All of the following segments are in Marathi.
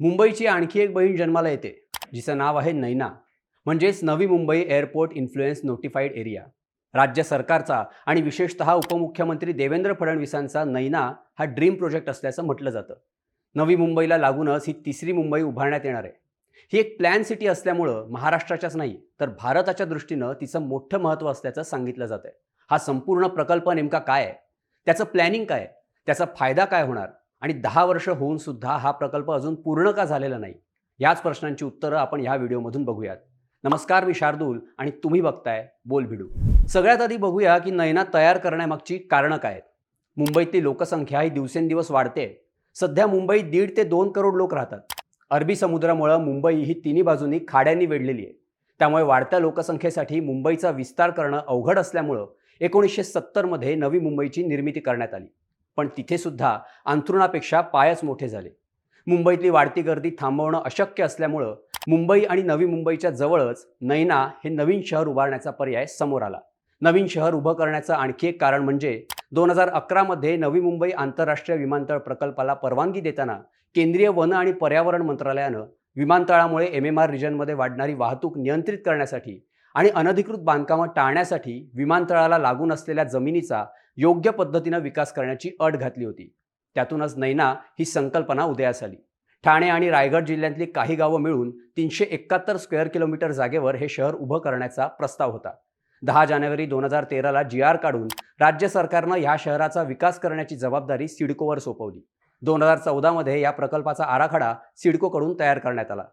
मुंबईची आणखी एक बहीण जन्माला येते जिचं नाव आहे नैना. म्हणजेच Navi Mumbai airport influence notified area. राज्य सरकारचा आणि विशेषतः उपमुख्यमंत्री देवेंद्र फडणवीसांचा नैना हा ड्रीम प्रोजेक्ट असल्याचं म्हटलं जातं. नवी मुंबईला लागूनच ही तिसरी मुंबई उभारण्यात येणार आहे. ही एक प्लॅन सिटी असल्यामुळं महाराष्ट्राच्याच नाही तर भारताच्या दृष्टीनं तिचं मोठं महत्त्व असल्याचं सांगितलं जातं हा संपूर्ण प्रकल्प नेमका काय आहे? त्याचं प्लॅनिंग काय त्याचा फायदा काय होणार? आणि दहा वर्ष होऊन सुद्धा हा प्रकल्प अजून पूर्ण का झालेला नाही? याच प्रश्नांची उत्तरं आपण ह्या व्हिडिओमधून बघूयात. नमस्कार मी शार्दूल आणि तुम्ही बघताय बोल भिडू. सगळ्यात आधी बघूया की नैना तयार करण्यामागची कारणं काय मुंबईतली लोकसंख्या ही दिवसेंदिवस वाढते सध्या मुंबईत दीड ते दोन करोड लोक राहतात. अरबी समुद्रामुळं मुंबई ही तिन्ही बाजूनी खाड्यांनी वेढलेली आहे. त्यामुळे वाढत्या लोकसंख्येसाठी मुंबईचा विस्तार करणं अवघड असल्यामुळं एकोणीसशे सत्तरमध्ये नवी मुंबईची निर्मिती करण्यात आली. पण तिथेसुद्धा अंथरुणापेक्षा पायच मोठे झाले. मुंबईतली वाढती गर्दी थांबवणं अशक्य असल्यामुळं मुंबई आणि नवी मुंबईच्या जवळच नैना हे नवीन शहर उभारण्याचा पर्याय समोर आला. नवीन शहर उभं करण्याचं आणखी एक कारण म्हणजे दोन हजार अकरामध्ये नवी मुंबई आंतरराष्ट्रीय विमानतळ प्रकल्पाला परवानगी देताना केंद्रीय वन आणि पर्यावरण मंत्रालयानं विमानतळामुळे एम एम आर रिजनमध्ये वाढणारी वाहतूक नियंत्रित करण्यासाठी आणि अनधिकृत बांधकामं टाळण्यासाठी विमानतळाला लागून असलेल्या जमिनीचा योग्य पद्धतीनं विकास करण्याची अट घातली होती. त्यातूनच नैना ही संकल्पना उदयास आली. ठाणे आणि रायगड जिल्ह्यातली काही गावं मिळून तीनशे एकाहत्तर स्क्वेअर किलोमीटर जागेवर हे शहर उभं करण्याचा प्रस्ताव होता. दहा जानेवारी दोन हजार तेराला जी आर काढून राज्य सरकारनं ह्या शहराचा विकास करण्याची जबाबदारी सिडकोवर सोपवली. दोन हजार चौदामध्ये या प्रकल्पाचा आराखडा सिडकोकडून तयार करण्यात आला.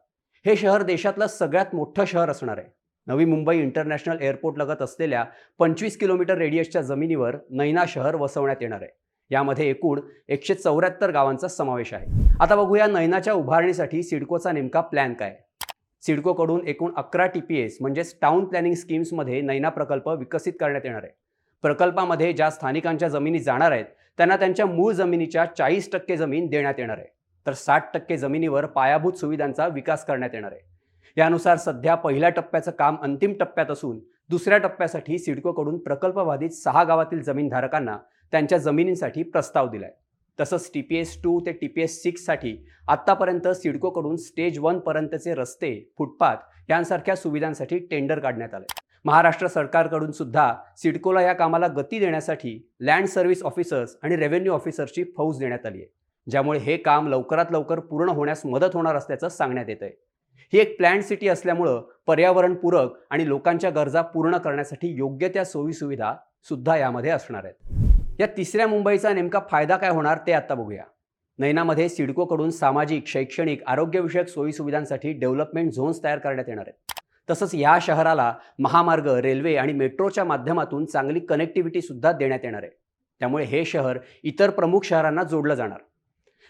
हे शहर देशातलं सगळ्यात मोठं शहर असणार आहे. नवी मुंबई इंटरनॅशनल एअरपोर्ट लगत असलेल्या पंचवीस किलोमीटर रेडियसच्या जमिनीवर नैना शहर वसवण्यात येणार आहे. यामध्ये एकूण एकशे चौऱ्याहत्तर गावांचा समावेश आहे. आता बघूया नैनाच्या उभारणीसाठी सिडकोचा नेमका प्लॅन काय? सिडकोकडून एकूण अकरा टी पी एस म्हणजेच टाउन प्लॅनिंग स्कीम्समध्ये नैना प्रकल्प विकसित करण्यात येणार आहे. प्रकल्पामध्ये ज्या स्थानिकांच्या जमिनी जाणार आहेत त्यांना त्यांच्या मूळ जमिनीच्या चाळीस टक्के जमीन देण्यात येणार आहे. तर साठ टक्के जमिनीवर पायाभूत सुविधांचा विकास करण्यात येणार आहे. यानुसार सध्या पहिल्या टप्प्याचं काम अंतिम टप्प्यात असून दुसऱ्या टप्प्यासाठी सिडकोकडून प्रकल्पबाधित सहा गावातील जमीनधारकांना त्यांच्या जमिनींसाठी प्रस्ताव दिलाय. तसंच टी पी एस टू ते टी पी एस सिक्ससाठी आत्तापर्यंत सिडकोकडून स्टेज वनपर्यंतचे रस्ते फुटपाथ यांसारख्या सुविधांसाठी टेंडर काढण्यात आले महाराष्ट्र सरकारकडून सुद्धा सिडकोला या कामाला गती देण्यासाठी लँड सर्व्हिस ऑफिसर्स आणि रेव्हेन्यू ऑफिसर्सची फौज देण्यात आली आहे ज्यामुळे हे काम लवकरात लवकर पूर्ण होण्यास मदत होणार असल्याचं सांगण्यात येत आहे ही एक प्लॅन सिटी असल्यामुळं पर्यावरणपूरक आणि लोकांच्या गरजा पूर्ण करण्यासाठी योग्य त्या सोयीसुविधा सुद्धा यामध्ये असणार आहेत. या तिसऱ्या मुंबईचा नेमका फायदा काय होणार ते आता बघूया. नैनामध्ये सिडकोकडून सामाजिक शैक्षणिक आरोग्यविषयक सोयीसुविधांसाठी डेव्हलपमेंट झोन्स तयार करण्यात येणार आहेत. तसंच या शहराला महामार्ग रेल्वे आणि मेट्रोच्या माध्यमातून चांगली कनेक्टिव्हिटी सुद्धा देण्यात येणार आहे. त्यामुळे हे शहर इतर प्रमुख शहरांना जोडलं जाणार.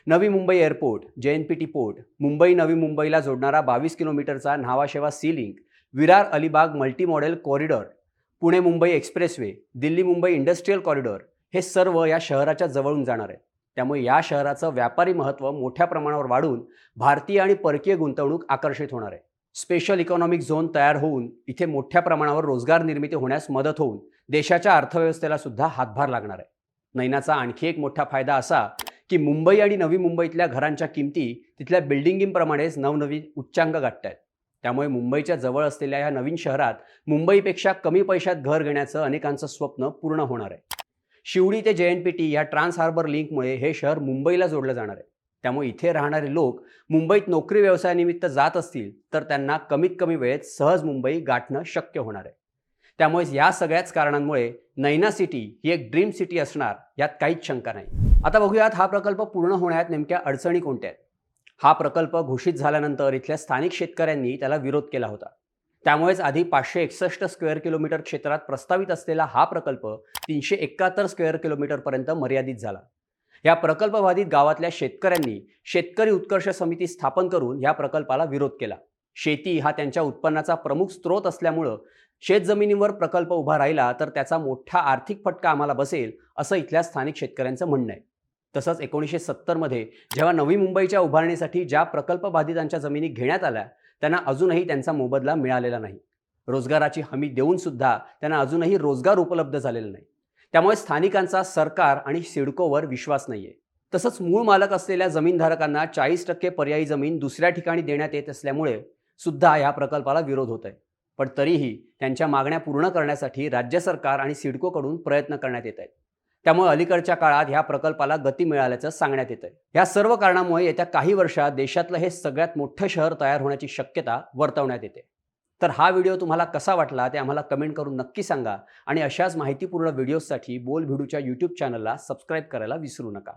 Navi Mumbai airport J N P T port Mumbai Navi मुंबईला जोडणारा बावीस किलोमीटरचा Nhava Sheva sea link Virar Alibag multi model corridor Pune Mumbai expressway Delhi Mumbai industrial corridor हे सर्व या शहराच्या जवळून जाणार आहे त्यामुळे या शहराचं व्यापारी महत्त्व मोठ्या प्रमाणावर वाढून भारतीय आणि परकीय गुंतवणूक आकर्षित होणार आहे. स्पेशल इकॉनॉमिक झोन तयार होऊन इथे मोठ्या प्रमाणावर रोजगार निर्मिती होण्यास मदत होऊन देशाच्या अर्थव्यवस्थेला सुद्धा हातभार लागणार आहे. नैनाचा आणखी एक मोठा फायदा असा की मुंबई आणि नवी मुंबईतल्या घरांच्या किमती तिथल्या बिल्डिंगींप्रमाणेच नवनवीन उच्चांक गाठत आहेत त्यामुळे मुंबईच्या जवळ असलेल्या या नवीन शहरात मुंबईपेक्षा कमी पैशात घर घेण्याचं अनेकांचं स्वप्न पूर्ण होणार आहे. शिवडी ते जे एन पी टी या ट्रान्स हार्बर लिंकमुळे हे शहर मुंबईला जोडलं जाणार आहे. त्यामुळे इथे राहणारे लोक मुंबईत नोकरी व्यवसायानिमित्त जात असतील तर त्यांना कमीत कमी वेळेत सहज मुंबई गाठणं शक्य होणार आहे. त्यामुळे या सगळ्याच कारणांमुळे नैना सिटी ही एक ड्रीम सिटी असणार यात काहीच शंका नाही. आता बघूयात हा प्रकल्प पूर्ण होण्यात नेमक्या अडचणी कोणत्या आहेत? हा प्रकल्प घोषित झाल्यानंतर इथल्या स्थानिक शेतकऱ्यांनी त्याला विरोध केला होता. त्यामुळेच आधी पाचशे एकसष्ट स्क्वेअर किलोमीटर क्षेत्रात प्रस्तावित असलेला हा प्रकल्प तीनशे एकाहत्तर स्क्वेअर किलोमीटरपर्यंत मर्यादित झाला. या प्रकल्पबाधित गावातल्या शेतकऱ्यांनी शेतकरी उत्कर्ष समिती स्थापन करून या प्रकल्पाला विरोध केला. शेती हा त्यांच्या उत्पन्नाचा प्रमुख स्रोत असल्यामुळं शेतजमिनीवर प्रकल्प उभा राहिला तर त्याचा मोठा आर्थिक फटका आम्हाला बसेल असं इथल्या स्थानिक शेतकऱ्यांचं म्हणणं आहे. तसंच एकोणीसशे सत्तरमध्ये जेव्हा नवी मुंबईच्या उभारणीसाठी ज्या प्रकल्प बाधितांच्या जमिनी घेण्यात आल्या त्यांना अजूनही त्यांचा मोबदला मिळालेला नाही. रोजगाराची हमी देऊन सुद्धा त्यांना अजूनही रोजगार उपलब्ध झालेला नाही. त्यामुळे स्थानिकांचा सरकार आणि सिडकोवर विश्वास नाही आहे तसंच मूळ मालक असलेल्या जमीनधारकांना चाळीस टक्के पर्यायी जमीन दुसऱ्या ठिकाणी देण्यात येत असल्यामुळे सुद्धा या प्रकल्पाला विरोध होत आहे पण तरीही त्यांच्या मागण्या पूर्ण करण्यासाठी राज्य सरकार आणि सिडकोकडून प्रयत्न करण्यात येत आहेत. त्यामुळे अलीकडच्या काळात ह्या प्रकल्पाला गती मिळाल्याचं सांगण्यात येतं या सर्व कारणामुळे येत्या काही वर्षात देशातलं हे सगळ्यात मोठं शहर तयार होण्याची शक्यता वर्तवण्यात येते. तर हा व्हिडिओ तुम्हाला कसा वाटला ते आम्हाला कमेंट करून नक्की सांगा आणि अशाच माहितीपूर्ण व्हिडिओजसाठी बोल भिडूच्या यूट्यूब चॅनलला सबस्क्राईब करायला विसरू नका.